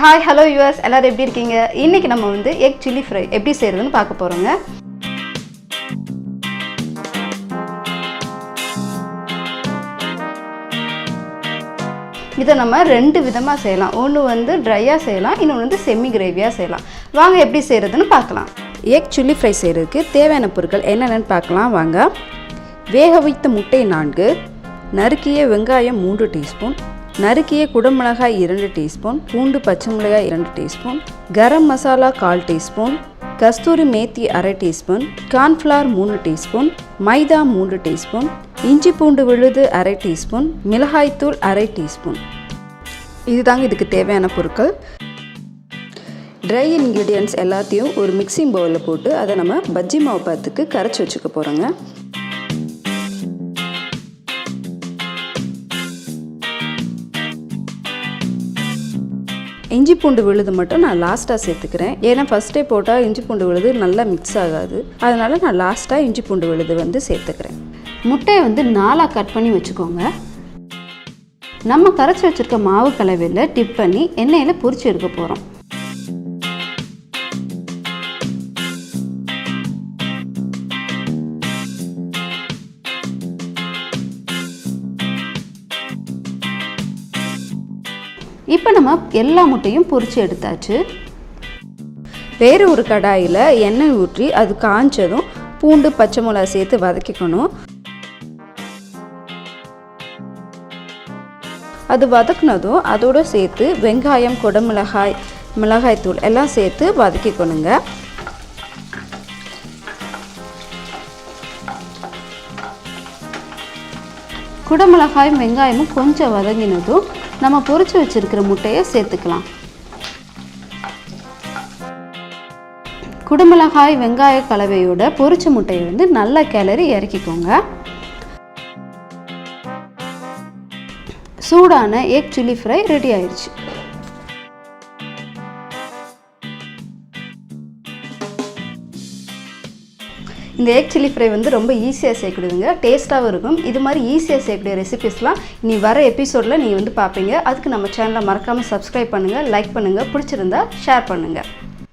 Hi hello US எல்லோரும் எப்படி இருக்கீங்க? இன்னைக்கு நம்ம வந்து எக் சில்லி ஃப்ரை எப்படி செய்கிறதுன்னு பார்க்க போகிறோங்க இதை நம்ம ரெண்டு விதமாக செய்யலாம். ஒன்று வந்து ட்ரையாக செய்யலாம் இன்னொன்று வந்து செம்மி கிரேவியாக செய்யலாம். வாங்க எப்படி செய்கிறதுன்னு பார்க்கலாம். எக் சில்லி ஃப்ரை செய்கிறதுக்கு தேவையான பொருட்கள் என்னென்னு பார்க்கலாம். வாங்க. வேக வைத்த முட்டை நான்கு நறுக்கிய வெங்காயம் மூன்று டீஸ்பூன் நறுக்கிய குடமிளகாய் இரண்டு டீஸ்பூன் பூண்டு பச்சை மிளகாய் இரண்டு டீஸ்பூன் கரம் மசாலா கால் டீஸ்பூன் கஸ்தூரி மேத்தி அரை டீஸ்பூன் கார்ன்ஃப்ளவர் மூணு டீஸ்பூன் மைதா மூன்று டீஸ்பூன் இஞ்சி பூண்டு விழுது அரை டீஸ்பூன் மிளகாய்த்தூள் அரை டீஸ்பூன். இதுதாங்க இதுக்கு தேவையான பொருட்கள். ட்ரை இன்க்ரீடியன்ட்ஸ் எல்லாத்தையும் ஒரு மிக்சிங் பவுலில் போட்டு அதை நம்ம பஜ்ஜி மாவு பாத்துக்கு கரைச்சி வச்சுக்க போகிறோங்க இஞ்சி பூண்டு விழுது மட்டும் நான் லாஸ்ட்டாக சேர்த்துக்கிறேன். ஏன்னா ஃபஸ்ட்டே போட்டால் இஞ்சி பூண்டு விழுது நல்லா மிக்ஸ் ஆகாது. அதனால் நான் லாஸ்ட்டாக இஞ்சி பூண்டு விழுது வந்து சேர்த்துக்கிறேன். முட்டையை வந்து நாலாக கட் பண்ணி வச்சுக்கோங்க. நம்ம கரைச்சி வச்சுருக்க மாவு கலவையில் டிப் பண்ணி எண்ணெயில் பொரிச்சு எடுக்க போகிறோம் இப்போ நம்ம எல்லா முட்டையும் பொரிச்சு எடுத்தாச்சு. வேறு ஒரு கடாயில் எண்ணெய் ஊற்றி அது காஞ்சதும் பூண்டு பச்சை மிளகா சேர்த்து வதக்கிக்கணும். அது வதக்குனதும் அதோடு சேர்த்து வெங்காயம் குடமிளகாய் மிளகாய்த்தூள் எல்லாம் சேர்த்து வதக்கிக்கணுங்க. குடமிளகாயும் வெங்காயமும் கொஞ்சம் வதங்கினதும் நம்ம பொரிச்சு வச்சிருக்கிற முட்டையை சேர்த்துக்கலாம். குடமிளகாய் வெங்காய கலவையோட பொரிச்ச முட்டையை வந்து நல்லா கிளறி இறக்கிக்கோங்க. சூடான எக் சில்லி ஃப்ரை ரெடி ஆயிடுச்சு. இந்த எக் சில்லி ஃப்ரை வந்து ரொம்ப ஈஸியாக செய்யக்கூடியதுங்க. டேஸ்ட்டாகவும் இருக்கும். இது மாதிரி ஈஸியாக செய்யக்கூடிய ரெசிபிஸ்லாம் நீ வர எபிசோடில் நீங்கள் வந்து பார்ப்பீங்க. அதுக்கு நம்ம சேனலை மறக்காமல் சப்ஸ்கிரைப் பண்ணுங்கள் லைக் பண்ணுங்கள் பிடிச்சிருந்தா ஷேர் பண்ணுங்கள்